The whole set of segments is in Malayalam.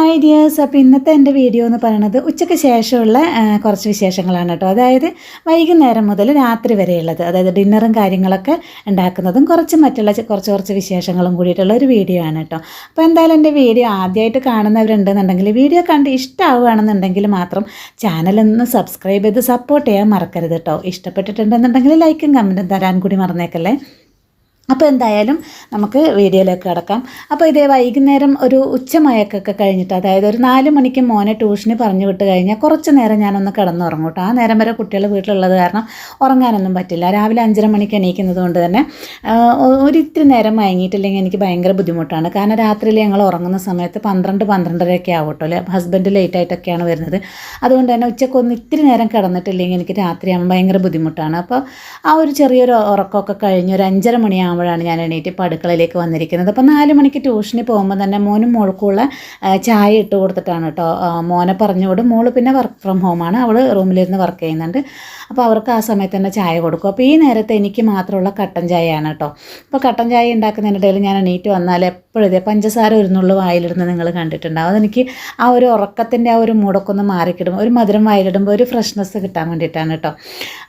ഹായ് ഡിയേഴ്സ് അപ്പോൾ ഇന്നത്തെ എന്റെ വീഡിയോ എന്ന് പറയുന്നത് ഉച്ചയ്ക്ക് ശേഷമുള്ള കുറച്ച് വിശേഷങ്ങളാണ് കേട്ടോ. അതായത് വൈകുന്നേരം മുതൽ രാത്രി വരെയുള്ളത്. അതായത് ഡിന്നറും കാര്യങ്ങളൊക്കെ ഉണ്ടാക്കുന്നതും കുറച്ച് മറ്റുള്ള കുറച്ച് കുറച്ച് വിശേഷങ്ങളും കൂടിയിട്ടുള്ള ഒരു വീഡിയോ ആണ് കേട്ടോ. അപ്പോൾ എന്തായാലും എന്റെ വീഡിയോ ആദ്യമായിട്ട് കാണുന്നവരുണ്ടെന്നുണ്ടെങ്കിൽ വീഡിയോ കണ്ട് ഇഷ്ടമാവുകയാണെന്നുണ്ടെങ്കിൽ മാത്രം ചാനലൊന്ന് സബ്സ്ക്രൈബ് ചെയ്ത് സപ്പോർട്ട് ചെയ്യാൻ മറക്കരുത് കേട്ടോ. ഇഷ്ടപ്പെട്ടിട്ടുണ്ടെന്നുണ്ടെങ്കിൽ ലൈക്കും കമന്റും തരാൻ കൂടി മറന്നേക്കല്ലേ. അപ്പോൾ എന്തായാലും നമുക്ക് വീഡിയോയിലേക്ക് കിടക്കാം. അപ്പോൾ ഇതേ വൈകുന്നേരം ഒരു ഉച്ചമയക്കൊക്കെ കഴിഞ്ഞിട്ട് അതായത് ഒരു നാല് മണിക്ക് മോനെ ട്യൂഷന് പറഞ്ഞു വിട്ട് കഴിഞ്ഞാൽ കുറച്ച് നേരം ഞാനൊന്ന് കിടന്നുറങ്ങും കേട്ടോ ആ നേരം വരെ കുട്ടികൾ വീട്ടിലുള്ളത് കാരണം ഉറങ്ങാനൊന്നും പറ്റില്ല. രാവിലെ അഞ്ചര മണിക്ക് എണീക്കുന്നത് കൊണ്ട് തന്നെ ഒരു ഇത്തിരി നേരം മയങ്ങിയിട്ടില്ലെങ്കിൽ എനിക്ക് ഭയങ്കര ബുദ്ധിമുട്ടാണ്. കാരണം രാത്രിയിൽ ഞങ്ങൾ ഉറങ്ങുന്ന സമയത്ത് പന്ത്രണ്ട് പന്ത്രണ്ടരയൊക്കെ ആവും കേട്ടോ അല്ലേ ഹസ്ബൻഡ് ലേറ്റ് ആയിട്ടൊക്കെയാണ് വരുന്നത്. അതുകൊണ്ട് തന്നെ ഉച്ചയ്ക്ക് ഒന്ന് ഇത്തിരി നേരം കിടന്നിട്ടില്ലെങ്കിൽ എനിക്ക് രാത്രിയാകുമ്പോൾ ഭയങ്കര ബുദ്ധിമുട്ടാണ്. അപ്പോൾ ആ ഒരു ചെറിയൊരു ഉറക്കമൊക്കെ കഴിഞ്ഞ് ഒരു അഞ്ചര മണിയാകുമ്പോഴാണ് ഞാൻ എണീറ്റ് ഇപ്പോൾ അടുക്കളയിലേക്ക് വന്നിരിക്കുന്നത്. അപ്പോൾ നാല് മണിക്ക് ട്യൂഷന് പോകുമ്പോൾ തന്നെ മോനും മോൾക്കുള്ള ചായ ഇട്ട് കൊടുത്തിട്ടാണ് കേട്ടോ മോനെ പറഞ്ഞുകൊണ്ട് മോൾ പിന്നെ വർക്ക് ഫ്രം ഹോമാണ് അവൾ റൂമിലിരുന്ന് വർക്ക് ചെയ്യുന്നുണ്ട്. അപ്പോൾ അവർക്ക് ആ സമയത്ത് തന്നെ ചായ കൊടുക്കും. അപ്പോൾ ഈ നേരത്തെ എനിക്ക് മാത്രമുള്ള കട്ടൻ ചായയാണ് കേട്ടോ അപ്പോൾ കട്ടൻ ചായ ഉണ്ടാക്കുന്നതിനിടയിൽ ഞാൻ എണീറ്റ് വന്നാൽ എപ്പോഴും ഇതേ പഞ്ചസാര ഒരു നുള്ളു നിങ്ങൾ കണ്ടിട്ടുണ്ടാവും. അതെനിക്ക് ആ ഒരു ഉറക്കത്തിന്റെ ആ ഒരു മുടക്കൊന്ന് മാറിക്കിടും. ഒരു മധുരം വായിലിടുമ്പോൾ ഒരു ഫ്രഷ്നെസ് കിട്ടാൻ വേണ്ടിയിട്ടാണ് കേട്ടോ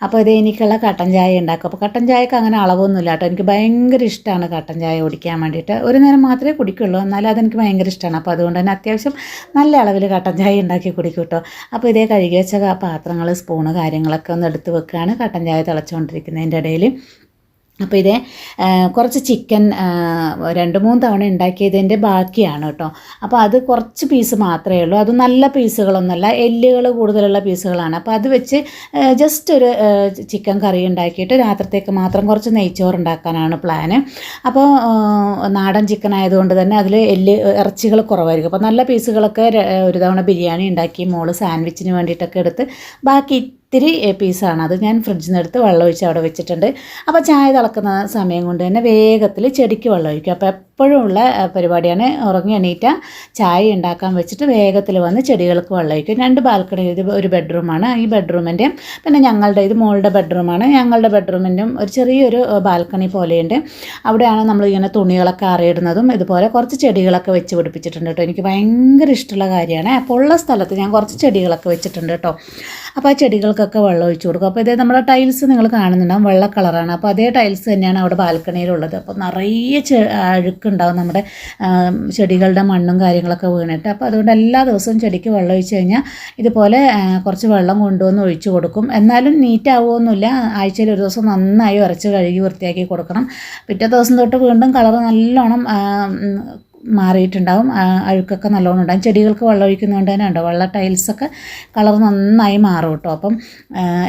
അപ്പോൾ ഇത് എനിക്കുള്ള കട്ടൻ ചായ ഉണ്ടാക്കും. അപ്പോൾ കട്ടൻ ചായക്ക് അങ്ങനെ അളവൊന്നുമില്ല കേട്ടോ എനിക്ക് ഭയങ്കര ഇഷ്ടമാണ് കട്ടൻ ചായ കുടിക്കാൻ വേണ്ടിയിട്ട്. ഒരു നേരം മാത്രമേ കുടിക്കുള്ളൂ. എന്നാലും അതെനിക്ക് ഭയങ്കര ഇഷ്ടമാണ് അപ്പോൾ അതുകൊണ്ട് തന്നെ അത്യാവശ്യം നല്ല അളവിൽ കട്ടൻ ചായ ഉണ്ടാക്കി കുടിക്കും കേട്ടോ അപ്പോൾ ഇതേ കഴുകി വെച്ച പാത്രങ്ങൾ സ്പൂണ് കാര്യങ്ങളൊക്കെ ഒന്ന് എടുത്ത് വെക്കുകയാണ് കട്ടൻ ചായ തിളച്ചുകൊണ്ടിരിക്കുന്നതിന്റെ ഇടയിൽ അപ്പോൾ ഇതേ കുറച്ച് ചിക്കൻ രണ്ട് മൂന്ന് തവണ ഉണ്ടാക്കിയതിന്റെ ബാക്കിയാണ് കേട്ടോ അപ്പോൾ അത് കുറച്ച് പീസ് മാത്രമേ ഉള്ളൂ. അത് നല്ല പീസുകളൊന്നുമല്ല എല്ലുകൾ കൂടുതലുള്ള പീസുകളാണ് അപ്പോൾ അത് വെച്ച് ജസ്റ്റ് ഒരു ചിക്കൻ കറി ഉണ്ടാക്കിയിട്ട് രാത്രിത്തേക്ക് മാത്രം കുറച്ച് നെയ്ച്ചോറ് ഉണ്ടാക്കാനാണ് പ്ലാന് അപ്പോൾ നാടൻ ചിക്കൻ ആയതുകൊണ്ട് തന്നെ അതിൽ എല്ല് ഇറച്ചികൾ കുറവായിരിക്കും. അപ്പോൾ നല്ല പീസുകളൊക്കെ ഒരു തവണ ബിരിയാണി ഉണ്ടാക്കി മോൾ സാൻഡ്വിച്ചിന് വേണ്ടിയിട്ടൊക്കെ എടുത്ത് ബാക്കി ഇത്തിരി പീസാണ്. അത് ഞാൻ ഫ്രിഡ്ജിൽ നിന്ന് എടുത്ത് വെള്ളം ഒഴിച്ച് അവിടെ വെച്ചിട്ടുണ്ട്. അപ്പോൾ ചായ തിളക്കുന്ന സമയം കൊണ്ട് തന്നെ വേഗത്തിൽ ചെടിക്ക് വെള്ളം ഒഴിക്കും. അപ്പോൾ എപ്പോഴും ഉള്ള പരിപാടിയാണ് ഉറങ്ങി എണീറ്റ ചായ ഉണ്ടാക്കാൻ വെച്ചിട്ട് വേഗത്തിൽ വന്ന് ചെടികൾക്ക് വെള്ളം ഒഴിക്കും. രണ്ട് ബാൽക്കണി ഇത് ഒരു ബെഡ്റൂമാണ്. ഈ ബെഡ്റൂമിന്റെ പിന്നെ ഞങ്ങളുടെ ഇത് മോളുടെ ബെഡ്റൂമാണ്. ഞങ്ങളുടെ ബെഡ്റൂമിന്റെയും ഒരു ചെറിയൊരു ബാൽക്കണി പോലെയുണ്ട്. അവിടെയാണ് നമ്മൾ ഇങ്ങനെ തുണികളൊക്കെ അറിയിടുന്നതും ഇതുപോലെ കുറച്ച് ചെടികളൊക്കെ വെച്ച് പിടിപ്പിച്ചിട്ടുണ്ട് കേട്ടോ. എനിക്ക് ഭയങ്കര ഇഷ്ടമുള്ള കാര്യമാണ്. അപ്പോൾ ഉള്ള സ്ഥലത്ത് ഞാൻ കുറച്ച് ചെടികളൊക്കെ വെച്ചിട്ടുണ്ട് കേട്ടോ. അപ്പോൾ ആ ചെടികൾക്കൊക്കെ വെള്ളം ഒഴിച്ചു കൊടുക്കും. അപ്പോൾ ഇതേ നമ്മുടെ ടൈൽസ് നിങ്ങൾ കാണുന്നുണ്ടാവും വെള്ള കളറാണ് അപ്പോൾ അതേ ടൈൽസ് തന്നെയാണ് അവിടെ ബാൽക്കണിയിലുള്ളത്. അപ്പോൾ നിറയെ അഴുക്കുണ്ടാവും നമ്മുടെ ചെടികളുടെ മണ്ണും കാര്യങ്ങളൊക്കെ വീണിട്ട്. അപ്പോൾ അതുകൊണ്ട് എല്ലാ ദിവസവും ചെടിക്ക് വെള്ളം ഒഴിച്ച് കഴിഞ്ഞാൽ ഇതുപോലെ കുറച്ച് വെള്ളം കൊണ്ടുവന്ന് ഒഴിച്ചു കൊടുക്കും. എന്നാലും നീറ്റ് ആഴ്ചയിൽ ഒരു ദിവസം നന്നായി ഉരച്ച് കഴുകി വൃത്തിയാക്കി കൊടുക്കണം. പിറ്റേ ദിവസം തൊട്ട് വീണ്ടും കളർ നല്ലോണം മാറിയിട്ടുണ്ടാവും. അഴുക്കൊക്കെ നല്ലോണം ഉണ്ടാകും ചെടികൾക്ക് വെള്ളം ഒഴിക്കുന്നതുകൊണ്ട് തന്നെ ഉണ്ടോ? വെള്ള ടൈൽസൊക്കെ കളർ നന്നായി മാറും കേട്ടോ അപ്പം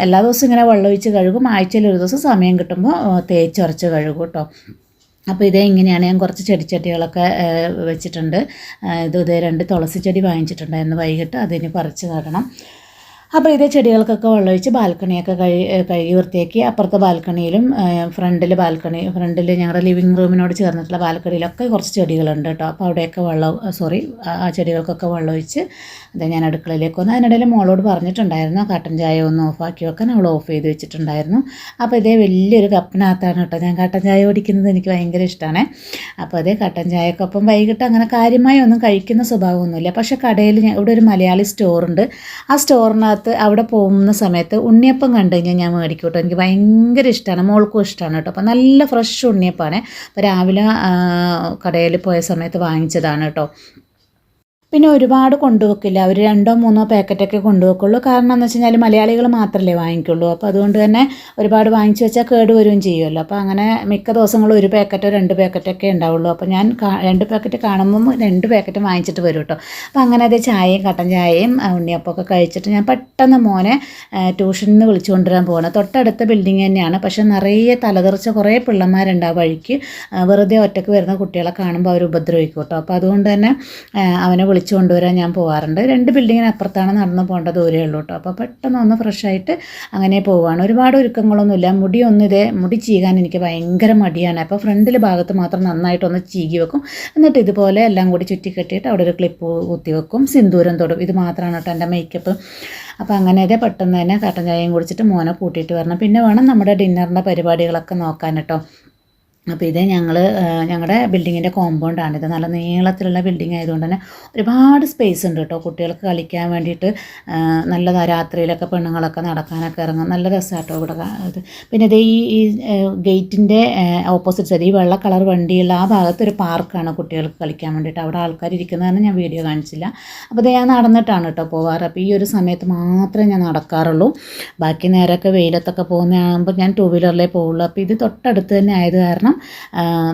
എല്ലാ ദിവസവും ഇങ്ങനെ വെള്ളം ഒഴിച്ച് കഴുകും. ആഴ്ചയിൽ ഒരു ദിവസം സമയം കിട്ടുമ്പോൾ തേച്ചുരച്ച് കഴുകും കേട്ടോ അപ്പോൾ ഇതേ ഇങ്ങനെയാണ് ഞാൻ കുറച്ച് ചെടിച്ചട്ടികളൊക്കെ വെച്ചിട്ടുണ്ട്. ഇത് ഇതേ രണ്ട് തുളസി ചെടി വാങ്ങിച്ചിട്ടുണ്ടായിരുന്നു വൈകിട്ട് അതിന് പറിച്ച് നടണം. അപ്പോൾ ഇതേ ചെടികൾക്കൊക്കെ വെള്ളമൊഴിച്ച് ബാൽക്കണിയൊക്കെ കഴി കഴുകി വൃത്തിയാക്കി അപ്പുറത്തെ ബാൽക്കണിയിലും ഫ്രണ്ടിൽ ബാൽക്കണി ഫ്രണ്ടിൽ ഞങ്ങളുടെ ലിവിങ് റൂമിനോട് ചേർന്നിട്ടുള്ള ബാൽക്കണിയിലൊക്കെ കുറച്ച് ചെടികളുണ്ട് കേട്ടോ. അപ്പോൾ അവിടെയൊക്കെ വെള്ളം സോറി ആ ചെടികൾക്കൊക്കെ വെള്ളമൊഴിച്ച് അത് ഞാൻ അടുക്കളയിലേക്ക് വന്ന്. അതിനിടയിൽ മോളോട് പറഞ്ഞിട്ടുണ്ടായിരുന്നു കട്ടൻ ചായ ഒന്ന് ഓഫാക്കി വെക്കാൻ അവൾ ഓഫ് ചെയ്ത് വെച്ചിട്ടുണ്ടായിരുന്നു. അപ്പോൾ ഇതേ വലിയൊരു കപ്പിനകത്താണ് കേട്ടോ ഞാൻ കട്ടൻ ചായ കുടിക്കുന്നത് എനിക്ക് ഭയങ്കര ഇഷ്ടമാണ് അപ്പോൾ അതേ കട്ടൻ ചായക്കൊപ്പം വൈകിട്ട് അങ്ങനെ കാര്യമായി ഒന്നും കഴിക്കുന്ന സ്വഭാവമൊന്നുമില്ല. പക്ഷേ കടയിൽ ഇവിടെ ഒരു മലയാളി സ്റ്റോറുണ്ട്. ആ സ്റ്റോറിനകത്ത് അവിടെ പോകുന്ന സമയത്ത് ഉണ്ണിയപ്പം കണ്ടു കഴിഞ്ഞാൽ ഞാൻ മേടിക്കും കേട്ടോ. എനിക്ക് ഭയങ്കര ഇഷ്ടമാണ് മോൾക്കും ഇഷ്ടമാണ് കേട്ടോ. അപ്പോൾ നല്ല ഫ്രഷ് ഉണ്ണിയപ്പമാണ് അപ്പോൾ രാവിലെ കടയിൽ പോയ സമയത്ത് വാങ്ങിച്ചതാണ് കേട്ടോ. പിന്നെ ഒരുപാട് കൊണ്ടുവെക്കില്ല. അവർ രണ്ടോ മൂന്നോ പാക്കറ്റൊക്കെ കൊണ്ടുവെക്കുള്ളൂ. കാരണം എന്ന് വെച്ച് കഴിഞ്ഞാൽ മലയാളികൾ മാത്രമല്ലേ വാങ്ങിക്കുള്ളൂ. അപ്പോൾ അതുകൊണ്ട് തന്നെ ഒരുപാട് വാങ്ങിച്ചു വെച്ചാൽ കേട് വരികയും ചെയ്യുമല്ലോ അപ്പോൾ അങ്ങനെ മിക്ക ദിവസങ്ങളും ഒരു പാക്കറ്റോ രണ്ട് പാക്കറ്റൊക്കെ ഉണ്ടാവുള്ളൂ. അപ്പോൾ ഞാൻ രണ്ട് പാക്കറ്റ് കാണുമ്പം രണ്ട് പാക്കറ്റ് വാങ്ങിച്ചിട്ട് വരും കേട്ടോ. അപ്പോൾ അങ്ങനെ അത് ചായയും കട്ടൻ ചായയും ഉണ്ണിയപ്പമൊക്കെ കഴിച്ചിട്ട് ഞാൻ പെട്ടെന്ന് മോനെ ട്യൂഷനിൽ നിന്ന് വിളിച്ചു കൊണ്ടുവരാൻ പോകണം തൊട്ടടുത്ത ബിൽഡിംഗ് തന്നെയാണ്. പക്ഷേ നിറയെ തലതെറിച്ച കുറേ പിള്ളമാരുണ്ട് ആ വഴിക്ക്. വെറുതെ ഒറ്റയ്ക്ക് വരുന്ന കുട്ടികളെ കാണുമ്പോൾ അവർ ഉപദ്രവിക്കും കേട്ടോ. അപ്പോൾ അതുകൊണ്ട് തന്നെ അവനെ വിളിച്ചു കൊണ്ടുവരാൻ ഞാൻ പോകാറുണ്ട് രണ്ട് ബിൽഡിങ്ങിന് അപ്പുറത്താണ് നടന്നു പോകേണ്ട ദൂരേ ഉള്ളൂ കേട്ടോ അപ്പോൾ പെട്ടെന്ന് ഒന്ന് ഫ്രഷായിട്ട് അങ്ങനെ പോവുകയാണ് ഒരുപാട് ഒരുക്കങ്ങളൊന്നുമില്ല. മുടിയൊന്നും ഇതേ മുടി ചീകാൻ എനിക്ക് ഭയങ്കര മടിയാണ്. അപ്പോൾ ഫ്രണ്ടിൽ ഭാഗത്ത് മാത്രം നന്നായിട്ടൊന്ന് ചീകി വെക്കും. എന്നിട്ട് ഇതുപോലെ എല്ലാം കൂടി ചുറ്റിക്കെട്ടിയിട്ട് അവിടെ ഒരു ക്ലിപ്പ് കുത്തി വെക്കും. സിന്ദൂരം തൊടും. ഇത് മാത്രമാണ് കേട്ടോ എന്റെ മേക്കപ്പ് അപ്പോൾ അങ്ങനെ ഇതേ പെട്ടെന്ന് തന്നെ കട്ടൻ ചായയും കുടിച്ചിട്ട് മോനെ കൂട്ടിയിട്ട് വരണം. പിന്നെ വേണം നമ്മുടെ ഡിന്നറിന്റെ പരിപാടികളൊക്കെ നോക്കാൻ കേട്ടോ അപ്പോൾ ഇത് ഞങ്ങൾ ഞങ്ങളുടെ ബിൽഡിങ്ങിന്റെ കോമ്പൗണ്ടാണ്. ഇത് നല്ല നീളത്തിലുള്ള ബിൽഡിംഗ് ആയതുകൊണ്ട് തന്നെ ഒരുപാട് സ്പേസ് ഉണ്ട് കേട്ടോ കുട്ടികൾക്ക് കളിക്കാൻ വേണ്ടിയിട്ട് നല്ല നല്ലതാണ് രാത്രിയിലൊക്കെ പെണ്ണുങ്ങളൊക്കെ നടക്കാനൊക്കെ ഇറങ്ങും നല്ല രസമാട്ടോ ഇവിടെ ഇത്. പിന്നെ ഇത് ഈ ഈ ഗേറ്റിന്റെ ഓപ്പോസിറ്റ് സൈഡ് ഈ വെള്ള കളർ വണ്ടിയുള്ള ആ ഭാഗത്ത് ഒരു പാർക്കാണ് കുട്ടികൾക്ക് കളിക്കാൻ വേണ്ടിയിട്ട്. അവിടെ ആൾക്കാർ ഇരിക്കുന്നതാണ് ഞാൻ വീഡിയോ കാണിച്ചില്ല. അപ്പോൾ ഇത് ഞാൻ നടന്നിട്ടാണ് കേട്ടോ പോകാറ് അപ്പോൾ ഈ ഒരു സമയത്ത് മാത്രമേ ഞാൻ നടക്കാറുള്ളൂ. ബാക്കി നേരമൊക്കെ വെയിലത്തൊക്കെ പോകുന്നതാകുമ്പോൾ ഞാൻ ടൂ വീലറിലേ പോവുള്ളൂ. അപ്പോൾ ഇത് തൊട്ടടുത്ത് തന്നെ ആയത് കാരണം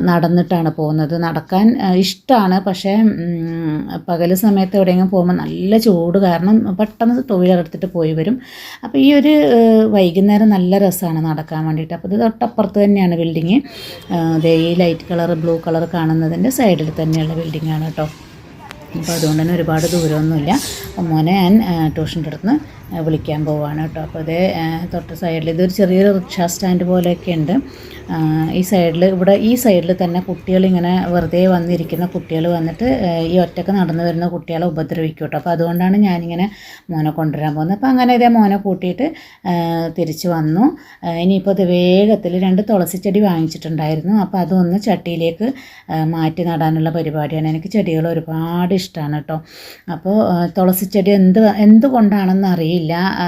നടന്നിട്ടാണ് പോകുന്നത്. നടക്കാൻ ഇഷ്ടമാണ് പക്ഷേ പകൽ സമയത്ത് എവിടെയെങ്കിലും പോകുമ്പോൾ നല്ല ചൂട് കാരണം പെട്ടെന്ന് ടൂ എടുത്തിട്ട് പോയി വരും. അപ്പോൾ ഈ ഒരു വൈകുന്നേരം നല്ല രസമാണ് നടക്കാൻ വേണ്ടിയിട്ട്. അപ്പോൾ ഇത് തൊട്ടപ്പുറത്ത് തന്നെയാണ് ബിൽഡിങ്. ദേ ഈ ലൈറ്റ് കളർ ബ്ലൂ കളർ കാണുന്നതിന്റെ സൈഡിൽ തന്നെയുള്ള ബിൽഡിങ്ങാണ് കേട്ടോ. അപ്പോൾ അതുകൊണ്ട് തന്നെ ഒരുപാട് ദൂരമൊന്നുമില്ല. അപ്പോൾ മോനെ ഞാൻ ട്യൂഷന്റെ അടുത്ത് വിളിക്കാൻ പോവാണ് കേട്ടോ. അപ്പോൾ അതേ തൊട്ട് സൈഡിൽ ഇതൊരു ചെറിയൊരു റിക്ഷാ സ്റ്റാൻഡ് പോലെയൊക്കെ ഉണ്ട്. ഈ സൈഡിൽ ഇവിടെ ഈ സൈഡിൽ തന്നെ കുട്ടികളിങ്ങനെ വെറുതെ വന്നിരിക്കുന്ന കുട്ടികൾ വന്നിട്ട് ഈ ഒറ്റയ്ക്ക് നടന്നു വരുന്ന കുട്ടികളെ ഉപദ്രവിക്കും കേട്ടോ. അപ്പോൾ അതുകൊണ്ടാണ് ഞാനിങ്ങനെ മോനെ കൊണ്ടുവരാൻ പോകുന്നത്. അപ്പോൾ അങ്ങനെ ഇതേ മോനെ കൂട്ടിയിട്ട് തിരിച്ചു വന്നു. ഇനിയിപ്പോൾ ഇത് വേഗത്തിൽ രണ്ട് തുളസി ചെടി വാങ്ങിച്ചിട്ടുണ്ടായിരുന്നു. അപ്പോൾ അതൊന്ന് ചട്ടിയിലേക്ക് മാറ്റി നടാനുള്ള പരിപാടിയാണ്. എനിക്ക് ചെടികൾ ഒരുപാട് ഇഷ്ടമാണ് കേട്ടോ. അപ്പോൾ തുളസി ചെടി എന്ത് എന്തുകൊണ്ടാണെന്ന് അറിയില്ല. ആ,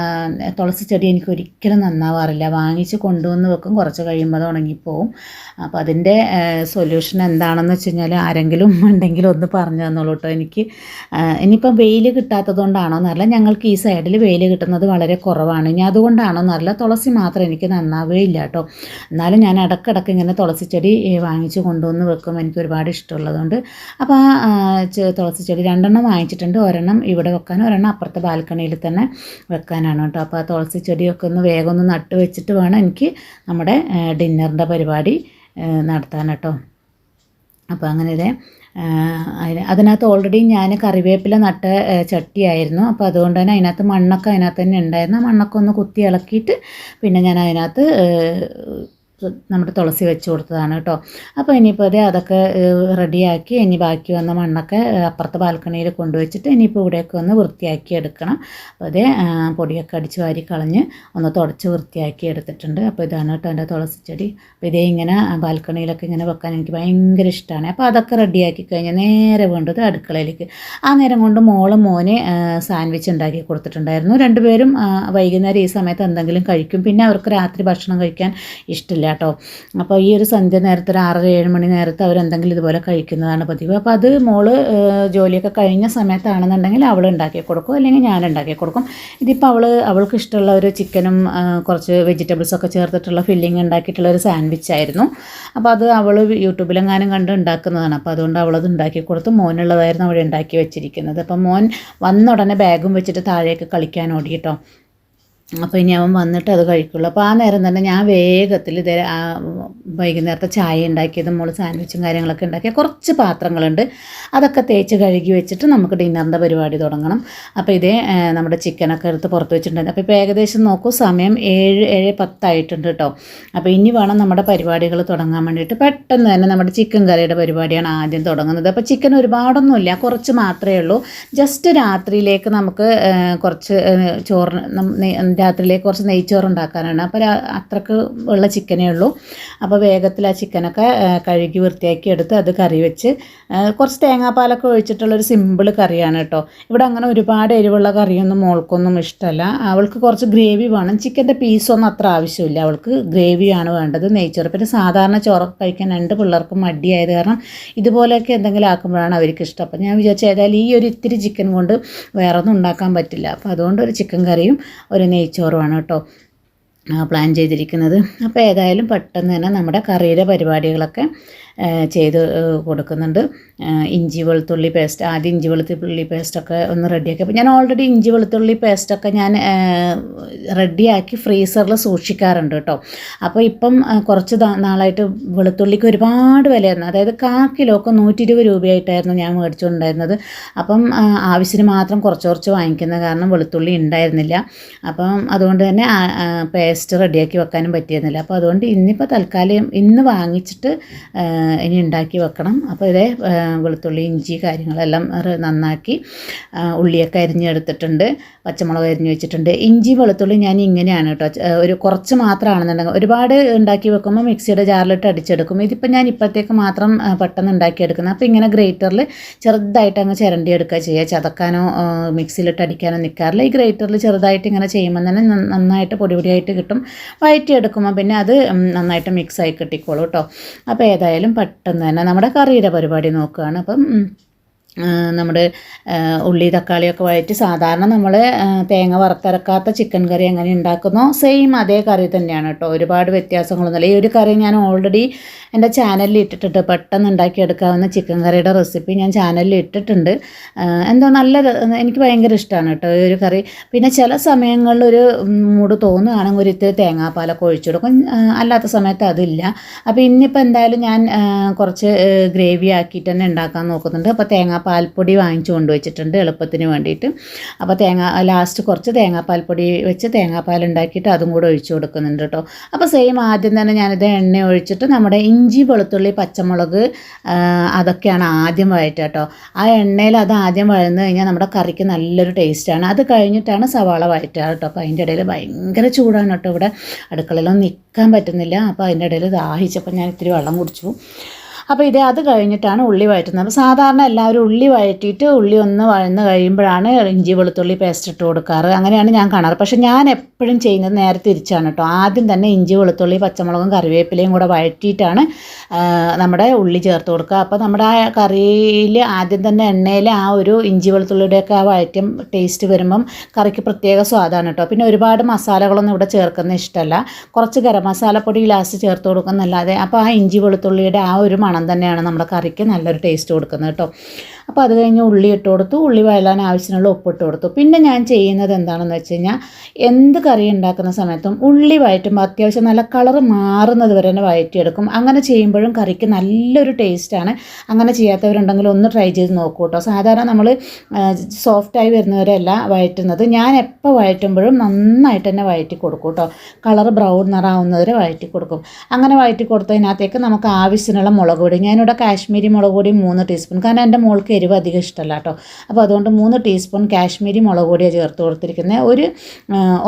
തുളസി ചെടി എനിക്ക് ഒരിക്കലും നന്നാവാറില്ല. വാങ്ങിച്ച് കൊണ്ടുവന്ന് വെക്കും. കുറച്ച് കഴിയുമ്പോൾ അത് ഉണങ്ങിപ്പോവും. അപ്പോൾ അതിന്റെ സൊല്യൂഷൻ എന്താണെന്ന് വെച്ച് കഴിഞ്ഞാൽ ആരെങ്കിലും ഉണ്ടെങ്കിൽ ഒന്ന് പറഞ്ഞു തന്നോളൂ കേട്ടോ എനിക്ക് ഇനിയിപ്പം വെയിൽ കിട്ടാത്തത് കൊണ്ടാണോ എന്നറിയില്ല. ഞങ്ങൾക്ക് ഈ സൈഡിൽ വെയിൽ കിട്ടുന്നത് വളരെ കുറവാണ്. ഇനി അതുകൊണ്ടാണോ എന്നറിയില്ല. തുളസി മാത്രം എനിക്ക് നന്നാവുകയില്ല കേട്ടോ എന്നാലും ഞാൻ ഇടക്കിടക്ക് ഇങ്ങനെ തുളസി ചെടി വാങ്ങിച്ച് കൊണ്ടുവന്ന് വെക്കും. എനിക്ക് ഒരുപാട് ഇഷ്ടമുള്ളതുകൊണ്ട്. അപ്പോൾ ആ തുളസി ചെടി രണ്ടെണ്ണം വാങ്ങിച്ചിട്ടുണ്ട്. ഒരെണ്ണം ഇവിടെ വെക്കാൻ ഒരെണ്ണം അപ്പുറത്തെ ബാൽക്കണിയിൽ തന്നെ വെക്കാനാണ് കേട്ടോ. അപ്പോൾ ആ തുളസി ചെടിയൊക്കെ ഒന്ന് വേഗം ഒന്ന് നട്ട് വെച്ചിട്ട് വേണം എനിക്ക് നമ്മുടെ ഡിന്നറിന്റെ പരിപാടി നടത്താൻ കേട്ടോ. അപ്പോൾ അങ്ങനെ ഇതേ അതിന് അതിനകത്ത് ഓൾറെഡി ഞാൻ കറിവേപ്പില നട്ട ചട്ടിയായിരുന്നു അപ്പോൾ അതുകൊണ്ട് തന്നെ അതിനകത്ത് മണ്ണൊക്കെ അതിനകത്ത് തന്നെ ഉണ്ടായിരുന്നു. മണ്ണൊക്കെ ഒന്ന് കുത്തി ഇളക്കിയിട്ട് പിന്നെ ഞാൻ അതിനകത്ത് നമ്മുടെ തുളസി വെച്ച് കൊടുത്തതാണ് കേട്ടോ. അപ്പോൾ ഇനിയിപ്പോൾ അതേ അതൊക്കെ റെഡിയാക്കി ഇനി ബാക്കി വന്ന മണ്ണൊക്കെ അപ്പുറത്ത് ബാൽക്കണിയിൽ കൊണ്ടുവച്ചിട്ട് ഇനിയിപ്പോൾ ഇവിടെയൊക്കെ ഒന്ന് വൃത്തിയാക്കി എടുക്കണം. അപ്പോൾ അതേ പൊടിയൊക്കെ അടിച്ച് വാരി കളഞ്ഞ് ഒന്ന് തുടച്ച് വൃത്തിയാക്കി എടുത്തിട്ടുണ്ട്. അപ്പോൾ ഇതാണ് കേട്ടോ എന്റെ തുളസി ചെടി അപ്പോൾ ഇതേ ഇങ്ങനെ ബാൽക്കണിയിലൊക്കെ ഇങ്ങനെ വെക്കാൻ എനിക്ക് ഭയങ്കര ഇഷ്ടമാണ് അപ്പോൾ അതൊക്കെ റെഡിയാക്കി കഴിഞ്ഞാൽ നേരെ വേണ്ടത് അടുക്കളയിലേക്ക്. ആ നേരം കൊണ്ട് മോൾ മോനെ സാൻഡ്വിച്ച് ഉണ്ടാക്കി കൊടുത്തിട്ടുണ്ടായിരുന്നു. രണ്ടുപേരും വൈകുന്നേരം ഈ സമയത്ത് എന്തെങ്കിലും കഴിക്കും. പിന്നെ അവർക്ക് രാത്രി ഭക്ഷണം കഴിക്കാൻ ഇഷ്ടമില്ല. കേട്ടോ അപ്പോൾ ഈ ഒരു സന്ധ്യ നേരത്തെ ഒരു ആറര ഏഴ് മണി നേരത്ത് അവരെന്തെങ്കിലും ഇതുപോലെ കഴിക്കുന്നതാണ് പതിവ്. അപ്പോൾ അത് മോൾ ജോലിയൊക്കെ കഴിഞ്ഞ സമയത്താണെന്നുണ്ടെങ്കിൽ അവൾ ഉണ്ടാക്കി കൊടുക്കും അല്ലെങ്കിൽ ഞാൻ ഉണ്ടാക്കി കൊടുക്കും. ഇതിപ്പോൾ അവൾ അവൾക്ക് ഇഷ്ടമുള്ള ഒരു ചിക്കനും കുറച്ച് വെജിറ്റബിൾസ് ഒക്കെ ചേർത്തിട്ടുള്ള ഫില്ലിങ് ഉണ്ടാക്കിയിട്ടുള്ള ഒരു സാൻഡ്വിച്ച് ആയിരുന്നു. അപ്പോൾ അത് അവൾ യൂട്യൂബിലെങ്ങാനും കണ്ട് ഉണ്ടാക്കുന്നതാണ്. അപ്പോൾ അതുകൊണ്ട് അവളത് ഉണ്ടാക്കി കൊടുത്ത്. മോനുള്ളതായിരുന്നു അവിടെ ഉണ്ടാക്കി വെച്ചിരിക്കുന്നത്. അപ്പോൾ മോൻ വന്ന ഉടനെ ബാഗും വെച്ചിട്ട് താഴേക്ക് കളിക്കാൻ ഓടി അപ്പോൾ ഇനി അവൻ വന്നിട്ട് അത് കഴിക്കുള്ളൂ. അപ്പോൾ ആ നേരം തന്നെ ഞാൻ വേഗത്തിൽ ഇതേ വൈകുന്നേരത്തെ ചായ ഉണ്ടാക്കിയതും മോൾ സാൻഡ്വിച്ചും കാര്യങ്ങളൊക്കെ ഉണ്ടാക്കിയ കുറച്ച് പാത്രങ്ങളുണ്ട്. അതൊക്കെ തേച്ച് കഴുകി വെച്ചിട്ട് നമുക്ക് ഡിന്നറിന്റെ പരിപാടി തുടങ്ങണം. അപ്പോൾ ഇതേ നമ്മുടെ ചിക്കനൊക്കെ എടുത്ത് പുറത്ത് വെച്ചിട്ടുണ്ട് അപ്പോൾ ഇപ്പോൾ ഏകദേശം നോക്കൂ സമയം ഏഴ് ഏഴ് പത്തായിട്ടുണ്ട് കേട്ടോ. അപ്പോൾ ഇനി വേണം നമ്മുടെ പരിപാടികൾ തുടങ്ങാൻ വേണ്ടിയിട്ട്. പെട്ടെന്ന് തന്നെ നമ്മുടെ ചിക്കൻ കറിയുടെ പരിപാടിയാണ് ആദ്യം തുടങ്ങുന്നത്. അപ്പോൾ ചിക്കൻ ഒരുപാടൊന്നുമില്ല കുറച്ച് മാത്രമേ ഉള്ളൂ. ജസ്റ്റ് രാത്രിയിലേക്ക് നമുക്ക് കുറച്ച് ചോറിന് രാത്രിയിലേക്ക് കുറച്ച് നെയ്ച്ചോറ് ഉണ്ടാക്കാനാണ് അപ്പോൾ അത്രയ്ക്ക് ഉള്ള ചിക്കനേ ഉള്ളൂ. അപ്പോൾ വേഗത്തിൽ ആ ചിക്കനൊക്കെ കഴുകി വൃത്തിയാക്കി എടുത്ത് അത് കറി വെച്ച് കുറച്ച് തേങ്ങാപ്പാലൊക്കെ ഒഴിച്ചിട്ടുള്ളൊരു സിമ്പിൾ കറിയാണ് കേട്ടോ. ഇവിടെ അങ്ങനെ ഒരുപാട് എരിവുള്ള കറിയൊന്നും മോൾക്കൊന്നും ഇഷ്ടമല്ല അവൾക്ക് കുറച്ച് ഗ്രേവി വേണം. ചിക്കന്റെ പീസൊന്നും അത്ര ആവശ്യമില്ല. അവൾക്ക് ഗ്രേവിയാണ് വേണ്ടത് നെയ്ച്ചോറ്. പിന്നെ സാധാരണ ചോറൊക്കെ കഴിക്കാൻ രണ്ട് പിള്ളേർക്കും മടിയായത് കാരണം ഇതുപോലെയൊക്കെ എന്തെങ്കിലും ആക്കുമ്പോഴാണ് അവർക്ക് ഇഷ്ടം. അപ്പം ഞാൻ വിചാരിച്ചു ഏതായാലും ഈ ഒരു ഇത്തിരി ചിക്കൻ കൊണ്ട് വേറെ ഒന്നും ഉണ്ടാക്കാൻ പറ്റില്ല. അപ്പോൾ അതുകൊണ്ട് ഒരു ചിക്കൻ കറിയും ഒരു നെയ്ച്ചോറുമാണ് കേട്ടോ പ്ലാൻ ചെയ്തിരിക്കുന്നത്. അപ്പോൾ ഏതായാലും പെട്ടെന്ന് തന്നെ നമ്മുടെ കറിയുടെ പരിപാടികളൊക്കെ ചെയ്ത് കൊടുക്കുന്നുണ്ട്. ഇഞ്ചി വെളുത്തുള്ളി പേസ്റ്റ് ആദ്യം ഇഞ്ചി വെളുത്തുള്ളി പേസ്റ്റൊക്കെ ഒന്ന് റെഡിയാക്കി അപ്പോൾ ഞാൻ ഓൾറെഡി ഇഞ്ചി വെളുത്തുള്ളി പേസ്റ്റൊക്കെ ഞാൻ റെഡിയാക്കി ഫ്രീസറിൽ സൂക്ഷിക്കാറുണ്ട് കേട്ടോ. അപ്പോൾ ഇപ്പം കുറച്ച് നാളായിട്ട് വെളുത്തുള്ളിക്ക് ഒരുപാട് വിലയായിരുന്നു. അതായത് കാ കിലോക്ക് നൂറ്റി ഇരുപത് രൂപയായിട്ടായിരുന്നു ഞാൻ മേടിച്ചുകൊണ്ടായിരുന്നത് അപ്പം ആവശ്യത്തിന് മാത്രം കുറച്ച് കുറച്ച് വാങ്ങിക്കുന്ന കാരണം വെളുത്തുള്ളി ഉണ്ടായിരുന്നില്ല. അപ്പം അതുകൊണ്ട് തന്നെ പേസ്റ്റ് റെഡിയാക്കി വെക്കാനും പറ്റിയിരുന്നില്ല. അപ്പോൾ അതുകൊണ്ട് ഇന്നിപ്പോൾ തൽക്കാലം ഇന്ന് വാങ്ങിച്ചിട്ട് ഇനി ഉണ്ടാക്കി വെക്കണം. അപ്പോൾ ഇതേ വെളുത്തുള്ളി ഇഞ്ചി കാര്യങ്ങളെല്ലാം നന്നാക്കി ഉള്ളിയൊക്കെ അരിഞ്ഞെടുത്തിട്ടുണ്ട്. പച്ചമുളക് അരിഞ്ഞ് വെച്ചിട്ടുണ്ട്. ഇഞ്ചി വെളുത്തുള്ളി ഞാൻ ഇങ്ങനെയാണ് കേട്ടോ ഒരു കുറച്ച് മാത്രമാണെന്നുണ്ടെങ്കിൽ ഒരുപാട് ഉണ്ടാക്കി വെക്കുമ്പോൾ മിക്സിയുടെ ജാറിലിട്ട് അടിച്ചെടുക്കും. ഇതിപ്പോൾ ഞാൻ ഇപ്പോഴത്തേക്ക് മാത്രം പെട്ടെന്ന് ഉണ്ടാക്കിയെടുക്കുന്നത്. അപ്പോൾ ഇങ്ങനെ ഗ്രേറ്ററിൽ ചെറുതായിട്ട് അങ്ങ് ചിരണ്ടി എടുക്കുക ചെയ്യുക. ചതക്കാനോ മിക്സിയിലിട്ട് അടിക്കാനോ നിൽക്കാറില്ല. ഈ ഗ്രേറ്ററിൽ ചെറുതായിട്ട് ഇങ്ങനെ ചെയ്യുമ്പോൾ തന്നെ നന്നായിട്ട് പൊടി പൊടിയായിട്ട് കിട്ടും. വയറ്റിയെടുക്കുമ്പോൾ പിന്നെ അത് നന്നായിട്ട് മിക്സായി കിട്ടിക്കോളൂ കേട്ടോ. അപ്പോൾ ഏതായാലും പെട്ടെന്ന് തന്നെ നമ്മുടെ കറിയുടെ പരിപാടി നോക്കുകയാണ്. അപ്പം നമ്മുടെ ഉള്ളി തക്കാളിയൊക്കെ വഴറ്റി സാധാരണ നമ്മൾ തേങ്ങ വറുത്തരക്കാത്ത ചിക്കൻ കറി എങ്ങനെ ഉണ്ടാക്കുന്നോ സെയിം അതേ കറി തന്നെയാണ് കേട്ടോ. ഒരുപാട് വ്യത്യാസങ്ങളൊന്നുമില്ല ഈ ഒരു കറി ഞാൻ ഓൾറെഡി എന്റെ ചാനലിൽ ഇട്ടിട്ടുണ്ട്. പെട്ടെന്ന് ഉണ്ടാക്കിയെടുക്കാവുന്ന ചിക്കൻ കറിയുടെ റെസിപ്പി ഞാൻ ചാനലിൽ ഇട്ടിട്ടുണ്ട്. എന്തോ നല്ല എനിക്ക് ഭയങ്കര ഇഷ്ടമാണ് കേട്ടോ ഈ ഒരു കറി. പിന്നെ ചില സമയങ്ങളിൽ ഒരു മൂഡ് തോന്നുകയാണെങ്കിൽ ഒരു ഇത്തിരി തേങ്ങാപ്പാലൊക്കെ ഒഴിച്ചു കൊടുക്കും. അല്ലാത്ത സമയത്ത് അതില്ല. അപ്പോൾ ഇന്നിപ്പോൾ എന്തായാലും ഞാൻ കുറച്ച് ഗ്രേവി ആക്കിയിട്ട് തന്നെ ഉണ്ടാക്കാൻ നോക്കുന്നുണ്ട്. അപ്പോൾ തേങ്ങാപ്പാൽപ്പൊടി വാങ്ങിച്ചു കൊണ്ടുവച്ചിട്ടുണ്ട് എളുപ്പത്തിന് വേണ്ടിയിട്ട്. അപ്പോൾ തേങ്ങ ലാസ്റ്റ് കുറച്ച് തേങ്ങാപ്പാൽപ്പൊടി വെച്ച് തേങ്ങാപ്പാൽ ഉണ്ടാക്കിയിട്ട് അതും കൂടെ ഒഴിച്ചു കൊടുക്കുന്നുണ്ട് കേട്ടോ. അപ്പോൾ സെയിം ആദ്യം തന്നെ ഞാനിത് എണ്ണ ഒഴിച്ചിട്ട് നമ്മുടെ ഇഞ്ചി വെളുത്തുള്ളി പച്ചമുളക് അതൊക്കെയാണ് ആദ്യം വഴറ്റുക കേട്ടോ. ആ എണ്ണയിൽ അത് ആദ്യം വഴന്ന് കഴിഞ്ഞാൽ നമ്മുടെ കറിക്ക് നല്ലൊരു ടേസ്റ്റാണ് അത് കഴിഞ്ഞിട്ടാണ് സവാള വഴറ്റുക കേട്ടോ. അപ്പോൾ അതിന്റെ ഇടയിൽ ഭയങ്കര ചൂടാണ് കേട്ടോ ഇവിടെ. അടുക്കളയിലൊന്നും നിൽക്കാൻ പറ്റുന്നില്ല. അപ്പോൾ അതിന്റെ ഇടയിൽ ദാഹിച്ചപ്പോൾ ഞാൻ ഇത്തിരി വെള്ളം കുടിച്ചു. അപ്പോൾ ഇത് അത് കഴിഞ്ഞിട്ടാണ് ഉള്ളി വഴറ്റുന്നത്. അപ്പോൾ സാധാരണ എല്ലാവരും ഉള്ളി വഴറ്റിയിട്ട് ഉള്ളി ഒന്ന് വഴന്ന് കഴിയുമ്പോഴാണ് ഇഞ്ചി വെളുത്തുള്ളി പേസ്റ്റ് ഇട്ട് കൊടുക്കാറ്. അങ്ങനെയാണ് ഞാൻ കാണാറ്. പക്ഷേ ഞാൻ എപ്പോഴും ചെയ്യുന്നത് നേരെ തിരിച്ചാണ് കേട്ടോ. ആദ്യം തന്നെ ഇഞ്ചി വെളുത്തുള്ളി പച്ചമുളകും കറിവേപ്പിലയും കൂടെ വഴറ്റിയിട്ടാണ് നമ്മുടെ ഉള്ളി ചേർത്ത് കൊടുക്കുക. അപ്പോൾ നമ്മുടെ ആ കറിയിൽ ആദ്യം തന്നെ എണ്ണയിൽ ആ ഒരു ഇഞ്ചി വെളുത്തുള്ളിയുടെയൊക്കെ ആ വഴറ്റം ടേസ്റ്റ് വരുമ്പം കറിക്ക് പ്രത്യേക സ്വാദാണ് കേട്ടോ. പിന്നെ ഒരുപാട് മസാലകളൊന്നും ഇവിടെ ചേർക്കുന്ന ഇഷ്ടമല്ല. കുറച്ച് ഗരം മസാലപ്പൊടി ലാസ്റ്റ് ചേർത്ത് കൊടുക്കുന്നല്ലാതെ. അപ്പോൾ ആ ഇഞ്ചി വെളുത്തുള്ളിയുടെ ആ ഒരു മണം തന്നെയാണ് നമ്മുടെ കറിക്ക് നല്ലൊരു ടേസ്റ്റ് കൊടുക്കുന്നത് കേട്ടോ. അപ്പോൾ അത് കഴിഞ്ഞ് ഉള്ളി ഇട്ട് കൊടുത്തു. ഉള്ളി വഴലാൻ ആവശ്യത്തിനുള്ള ഉപ്പിട്ട് കൊടുത്തു. പിന്നെ ഞാൻ ചെയ്യുന്നത് എന്താണെന്ന് വെച്ച് കഴിഞ്ഞാൽ എന്ത് കറി ഉണ്ടാക്കുന്ന സമയത്തും ഉള്ളി വഴറ്റുമ്പോൾ അത്യാവശ്യം നല്ല കളർ മാറുന്നത് വരെ തന്നെ വഴറ്റിയെടുക്കും അങ്ങനെ ചെയ്യുമ്പോഴും കറിക്ക് നല്ലൊരു ടേസ്റ്റാണ് അങ്ങനെ ചെയ്യാത്തവരുണ്ടെങ്കിൽ ഒന്ന് ട്രൈ ചെയ്ത് നോക്കൂ കേട്ടോ. സാധാരണ നമ്മൾ സോഫ്റ്റായി വരുന്നവരല്ല വഴറ്റുന്നത് ഞാൻ എപ്പോൾ വഴറ്റുമ്പോഴും നന്നായിട്ട് തന്നെ വഴറ്റി കൊടുക്കും കേട്ടോ. കളർ ബ്രൗൺ നിറാവുന്നവരെ വഴറ്റി കൊടുക്കും. അങ്ങനെ വഴറ്റി കൊടുത്തതിനകത്തേക്ക് നമുക്ക് ആവശ്യത്തിനുള്ള മുളക് പൊടി ഞാനിവിടെ കാശ്മീരി മുളക് പൊടി മൂന്ന് ടീസ്പൂൺ കാരണം എന്റെ മോൾക്ക് എരിവ് അധികം ഇഷ്ടമല്ല കേട്ടോ. അപ്പോൾ അതുകൊണ്ട് മൂന്ന് ടീസ്പൂൺ കാശ്മീരി മുളക് പൊടിയാണ് ചേർത്ത് കൊടുത്തിരിക്കുന്നത്. ഒരു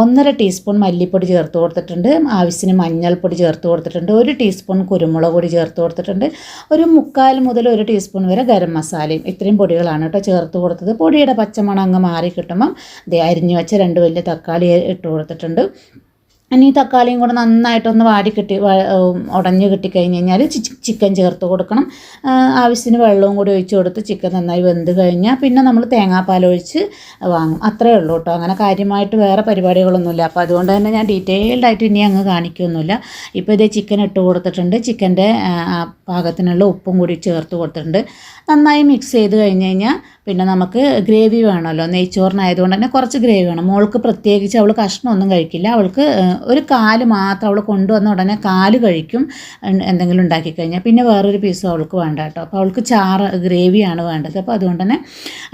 ഒന്നര ടീസ്പൂൺ മല്ലിപ്പൊടി ചേർത്ത് കൊടുത്തിട്ടുണ്ട്. ആവശ്യത്തിന് മഞ്ഞൾപ്പൊടി ചേർത്ത് കൊടുത്തിട്ടുണ്ട്. ഒരു ടീസ്പൂൺ കുരുമുളക് പൊടി ചേർത്ത് കൊടുത്തിട്ടുണ്ട്. ഒരു മുക്കാൽ മുതൽ ഒരു ടീസ്പൂൺ വരെ ഗരം മസാലയും ഇത്രയും പൊടികളാണ് കേട്ടോ ചേർത്ത് കൊടുത്തത്. പൊടിയുടെ പച്ചമണം അങ്ങ് മാറി കിട്ടുമ്പം അരിഞ്ഞു വെച്ച രണ്ട് വലിയ തക്കാളി ഇട്ട് കൊടുത്തിട്ടുണ്ട്. ഇനി തക്കാളിയും കൂടെ നന്നായിട്ടൊന്ന് വാടി കിട്ടി ഉടഞ്ഞ് കിട്ടിക്കഴിഞ്ഞ് കഴിഞ്ഞാൽ ചിക്കൻ ചേർത്ത് കൊടുക്കണം. ആവശ്യത്തിന് വെള്ളവും കൂടി ഒഴിച്ച് കൊടുത്ത് ചിക്കൻ നന്നായി വെന്ത് കഴിഞ്ഞാൽ പിന്നെ നമ്മൾ തേങ്ങാപ്പാൽ ഒഴിച്ച് വാങ്ങും. അത്രയേ ഉള്ളൂ കേട്ടോ അങ്ങനെ കാര്യമായിട്ട് വേറെ പരിപാടികളൊന്നുമില്ല. അപ്പോൾ അതുകൊണ്ട് തന്നെ ഞാൻ ഡീറ്റെയിൽഡ് ആയിട്ട് ഇനി അങ്ങ് കാണിക്കുകയൊന്നുമില്ല ഇപ്പോൾ ഇതേ ചിക്കൻ ഇട്ട് കൊടുത്തിട്ടുണ്ട്. ചിക്കന്റെ പാകത്തിനുള്ള ഉപ്പും കൂടി ചേർത്ത് കൊടുത്തിട്ടുണ്ട്. നന്നായി മിക്സ് ചെയ്ത് കഴിഞ്ഞ് കഴിഞ്ഞാൽ പിന്നെ നമുക്ക് ഗ്രേവി വേണമല്ലോ. നെയ്ച്ചോറിനായതുകൊണ്ട് തന്നെ കുറച്ച് ഗ്രേവി വേണം. മോൾക്ക് പ്രത്യേകിച്ച് അവൾ കഷ്ണമൊന്നും കഴിക്കില്ല. അവൾക്ക് ഒരു കാൽ മാത്രം അവൾ കൊണ്ടുവന്ന ഉടനെ കാൽ കഴിക്കും. എന്തെങ്കിലും ഉണ്ടാക്കി കഴിഞ്ഞാൽ പിന്നെ വേറൊരു പീസും അവൾക്ക് വേണ്ട കേട്ടോ. അപ്പോൾ അവൾക്ക് ചാറ് ഗ്രേവിയാണ് വേണ്ടത്. അപ്പോൾ അതുകൊണ്ട് തന്നെ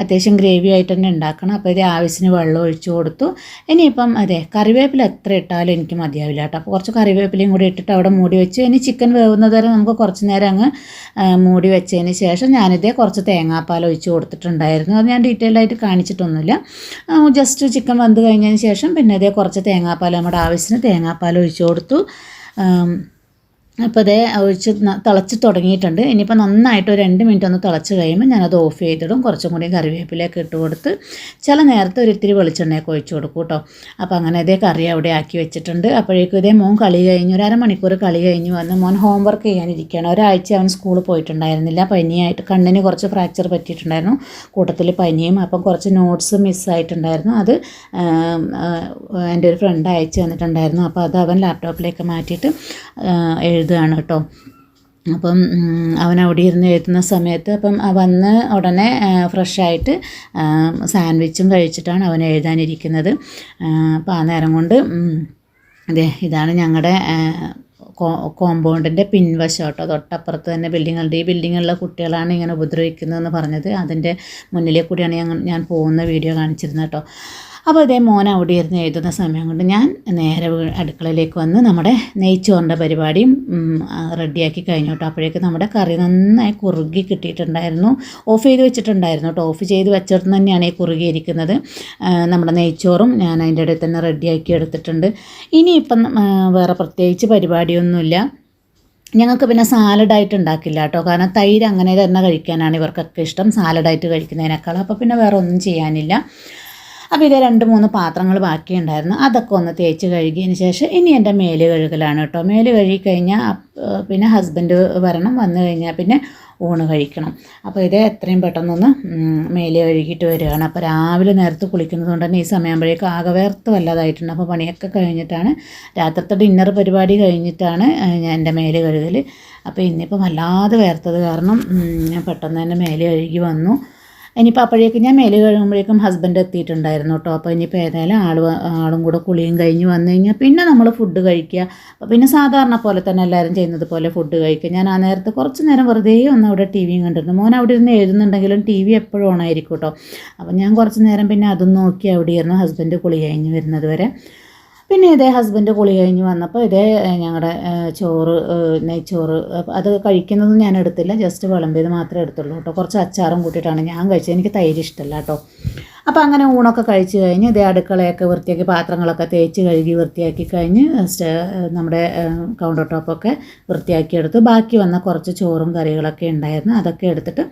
അത്യാവശ്യം ഗ്രേവി ആയിട്ട് തന്നെ ഉണ്ടാക്കണം. അപ്പോൾ ഇത് ആവശ്യത്തിന് വെള്ളം ഒഴിച്ചു കൊടുത്തു. ഇനിയിപ്പം അതെ കറിവേപ്പില എത്ര ഇട്ടാലും എനിക്ക് മതിയാവില്ല കേട്ടോ. അപ്പോൾ കുറച്ച് കറിവേപ്പിലയും കൂടി ഇട്ടിട്ട് അവിടെ മൂടി വെച്ച്. ഇനി ചിക്കൻ വേവുന്നത് വരെ നമുക്ക് കുറച്ച് നേരം അങ്ങ് മൂടി വെച്ചതിന് ശേഷം ഞാനിതേ കുറച്ച് തേങ്ങാപ്പാൽ ഒഴിച്ച് കൊടുത്തിട്ടുണ്ടായിരുന്നു അത് ഞാൻ ഡീറ്റെയിൽ ആയിട്ട് കാണിച്ചിട്ടൊന്നുമില്ല. ജസ്റ്റ് ചിക്കൻ വന്ന് കഴിഞ്ഞതിന് ശേഷം പിന്നെ അതേ കുറച്ച് തേങ്ങാപ്പാൽ നമ്മുടെ ആവശ്യത്തിന് തേങ്ങാപ്പാൽ ഒഴിച്ചു കൊടുത്തു. അപ്പോൾ അതേ ഒഴിച്ച് തിളച്ച് തുടങ്ങിയിട്ടുണ്ട്. ഇനിയിപ്പോൾ നന്നായിട്ട് ഒരു രണ്ട് മിനിറ്റ് ഒന്ന് തിളച്ച് കഴിയുമ്പോൾ ഞാനത് ഓഫ് ചെയ്തിടും. കുറച്ചും കൂടി കറിവേപ്പിലേക്ക് ഇട്ട് കൊടുത്ത് ചില നേരത്തെ ഒരു ഇത്തിരി വെളിച്ചെണ്ണയൊക്കെ ഒഴിച്ച് കൊടുക്കും കേട്ടോ. അപ്പോൾ അങ്ങനെ ഇതേ കറി അവിടെ ആക്കി വെച്ചിട്ടുണ്ട്. അപ്പോഴേക്കും ഇതേ മോൻ കളി കഴിഞ്ഞ്. ഒരു അരമണിക്കൂർ കളി കഴിഞ്ഞ്. വന്ന് മോൻ ഹോം ഹോംവർക്ക് ചെയ്യാനിരിക്കുകയാണ്. ഒരാഴ്ച അവൻ സ്കൂളിൽ പോയിട്ടുണ്ടായിരുന്നില്ല. പനിയായിട്ട് കണ്ണിന് കുറച്ച് ഫ്രാക്ചർ പറ്റിയിട്ടുണ്ടായിരുന്നു. കൂട്ടത്തിൽ പനിയും അപ്പം കുറച്ച് നോട്ട്സ് മിസ്സായിട്ടുണ്ടായിരുന്നു. അത് എന്റെ ഒരു ഫ്രണ്ട് അയച്ചു തന്നിട്ടുണ്ടായിരുന്നു. അപ്പോൾ അത് അവൻ ലാപ്ടോപ്പിലേക്ക് മാറ്റിയിട്ട് ആ, എഴുതുകയാണ് കേട്ടോ. അപ്പം അവൻ അവിടെ ഇരുന്ന് എഴുതുന്ന സമയത്ത് അപ്പം വന്ന് ഉടനെ ഫ്രഷായിട്ട് സാൻഡ്വിച്ചും കഴിച്ചിട്ടാണ് അവൻ എഴുതാനിരിക്കുന്നത്. അപ്പോൾ അപ്പം ആ നേരം കൊണ്ട് അതെ ഇതാണ് ഞങ്ങളുടെ കോമ്പൗണ്ടിന്റെ പിൻവശം കേട്ടോ. തൊട്ടപ്പുറത്ത് തന്നെ ബിൽഡിങ്ങുണ്ട് ഈ ബിൽഡിങ്ങുള്ള കുട്ടികളാണ് ഇങ്ങനെ ഉപദ്രവിക്കുന്നതെന്ന് പറഞ്ഞത്. അതിന്റെ മുന്നിലേ കൂടിയാണ് ഞാൻ ഞാൻ പോകുന്ന വീഡിയോ കാണിച്ചിരുന്നത് കേട്ടോ. അപ്പോൾ ഇതേ മോൻ അവിടെ ഇരുന്ന് എഴുതുന്ന സമയം കൊണ്ട് ഞാൻ നേരെ അടുക്കളയിലേക്ക് വന്ന് നമ്മുടെ നെയ്ച്ചോറിന്റെ പരിപാടിയും റെഡിയാക്കി കഴിഞ്ഞു കേട്ടോ. അപ്പോഴേക്ക് നമ്മുടെ കറി നന്നായി കുറുകി കിട്ടിയിട്ടുണ്ടായിരുന്നു. ഓഫ് ചെയ്ത് വെച്ചിട്ടുണ്ടായിരുന്നു കേട്ടോ. ഓഫ് ചെയ്ത് വെച്ചിടത്ത് തന്നെയാണ് ഈ കുറുകിയിരിക്കുന്നത് നമ്മുടെ നെയ്ച്ചോറും ഞാൻ അതിന്റെ ഇടയിൽ തന്നെ റെഡിയാക്കി എടുത്തിട്ടുണ്ട്. ഇനിയിപ്പം വേറെ പ്രത്യേകിച്ച് പരിപാടിയൊന്നുമില്ല. ഞങ്ങൾക്ക് പിന്നെ സാലഡായിട്ട് ഉണ്ടാക്കില്ല കേട്ടോ. കാരണം തൈര് അങ്ങനെ തന്നെ കഴിക്കാനാണ് ഇവർക്കൊക്കെ ഇഷ്ടം. സാലഡായിട്ട് കഴിക്കുന്നതിനേക്കാൾ അപ്പോൾ പിന്നെ വേറെ ഒന്നും ചെയ്യാനില്ല. അപ്പോൾ ഇത് രണ്ട് മൂന്ന് പാത്രങ്ങൾ ബാക്കിയുണ്ടായിരുന്നു. അതൊക്കെ ഒന്ന് തേച്ച് കഴുകിയതിന് ശേഷം ഇനി എന്റെ മേൽ കഴുകലാണ് കേട്ടോ. മേൽ കഴുകി കഴിഞ്ഞാൽ പിന്നെ ഹസ്ബൻഡ് വരണം. വന്നു കഴിഞ്ഞാൽ പിന്നെ ഊണ് കഴിക്കണം. അപ്പോൾ ഇത് എത്രയും പെട്ടെന്നൊന്ന് മേൽ കഴുകിയിട്ട് വരികയാണ്. അപ്പോൾ രാവിലെ നേരത്തെ കുളിക്കുന്നത് കൊണ്ട് തന്നെ ഈ സമയമാകുമ്പോഴേക്കും ആകെ വേർത്ത് വല്ലതായിട്ടുണ്ട്. അപ്പോൾ പണിയൊക്കെ കഴിഞ്ഞിട്ടാണ്. രാത്രിത്തെ ഡിന്നർ പരിപാടി കഴിഞ്ഞിട്ടാണ് ഞാൻ എന്റെ മേൽ കഴുകൽ അപ്പോൾ ഇന്നിപ്പോൾ വല്ലാതെ വേർത്തത് കാരണം ഞാൻ പെട്ടെന്ന് തന്നെ മേൽ കഴുകി വന്നു. ഇനിയിപ്പോൾ അപ്പോഴേക്കും ഞാൻ മേലെ കഴുകുമ്പോഴേക്കും ഹസ്ബൻഡ് എത്തിയിട്ടുണ്ടായിരുന്നു കേട്ടോ അപ്പോൾ ഇനിയിപ്പോൾ ഏതായാലും ആൾ ആളും കൂടെ കുളിയും കഴിഞ്ഞ് വന്നു കഴിഞ്ഞാൽ പിന്നെ നമ്മൾ ഫുഡ് കഴിക്കുക അപ്പോൾ പിന്നെ സാധാരണ പോലെ തന്നെ എല്ലാവരും ചെയ്യുന്നത് പോലെ ഫുഡ് കഴിക്കുക ഞാൻ ആ നേരത്തെ കുറച്ച് നേരം വെറുതെ ഒന്ന് അവിടെ ടി വിയും കണ്ടിരുന്നു. മോൻ അവിടെ ഇരുന്ന് എഴുതുന്നുണ്ടെങ്കിലും ടി വി എപ്പോഴും ഓണായിരിക്കും കേട്ടോ അപ്പോൾ ഞാൻ കുറച്ച് നേരം പിന്നെ അതും നോക്കി അവിടെ ഇരുന്നു. ഹസ്ബൻഡ് കുളി കഴിഞ്ഞ് വരുന്നത് വരെ. പിന്നെ ഇതേ ഹസ്ബൻഡ് കുളി കഴിഞ്ഞ് വന്നപ്പോൾ ഇതേ ഞങ്ങളുടെ ചോറ് നെയ്ച്ചോറ് അത് കഴിക്കുന്നതും ഞാൻ എടുത്തില്ല ജസ്റ്റ് വിളമ്പിയത് മാത്രമേ എടുത്തുള്ളൂ കേട്ടോ കുറച്ച് അച്ചാറും കൂട്ടിയിട്ടാണ് ഞാൻ കഴിച്ചത്. എനിക്ക് തൈര് ഇഷ്ടമല്ല കേട്ടോ അപ്പോൾ അങ്ങനെ ഊണൊക്കെ കഴിച്ച് കഴിഞ്ഞ് ഇതേ അടുക്കളയൊക്കെ വൃത്തിയാക്കി പാത്രങ്ങളൊക്കെ തേച്ച് കഴുകി വൃത്തിയാക്കി കഴിഞ്ഞ് നമ്മുടെ കൗണ്ടർ ടോപ്പൊക്കെ വൃത്തിയാക്കിയെടുത്ത് ബാക്കി വന്ന കുറച്ച് ചോറും കറികളൊക്കെ ഉണ്ടായിരുന്നു. അതൊക്കെ എടുത്തിട്ട്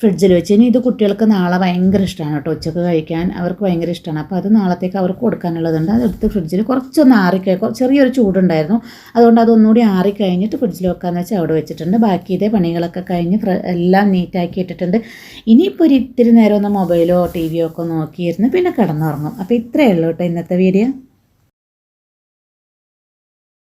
ഫ്രിഡ്ജിൽ വെച്ച്. ഇനി ഇത് കുട്ടികൾക്ക് നാളെ ഭയങ്കര ഇഷ്ടമാണ് കേട്ടോ. ഉച്ചയ്ക്ക് കഴിക്കാൻ അവർക്ക് ഭയങ്കര ഇഷ്ടമാണ്. അപ്പോൾ അത് നാളത്തേക്ക് അവർക്ക് കൊടുക്കാനുള്ളതുണ്ട്. അതെടുത്ത് ഫ്രിഡ്ജിൽ കുറച്ചൊന്ന് ആറിക്കഴിക്കും ചെറിയൊരു ചൂടുണ്ടായിരുന്നു. അതുകൊണ്ട് അതൊന്നുകൂടി ആറിക്കഴിഞ്ഞിട്ട് ഫ്രിഡ്ജിൽ വെക്കാമെന്ന് വെച്ചാൽ അവിടെ വെച്ചിട്ടുണ്ട്. ബാക്കി ഇതേ പണികളൊക്കെ കഴിഞ്ഞ് എല്ലാം നീറ്റാക്കി ഇട്ടിട്ടുണ്ട്. ഇനിയിപ്പോൾ ഒരു ഇത്തിരി നേരം ഒന്ന് മൊബൈലോ ടി വിയോ ഒക്കെ നോക്കിയിരുന്ന്. പിന്നെ കിടന്നുറങ്ങും. അപ്പോൾ ഇത്രയേ ഉള്ളൂ കേട്ടോ ഇന്നത്തെ വീഡിയോ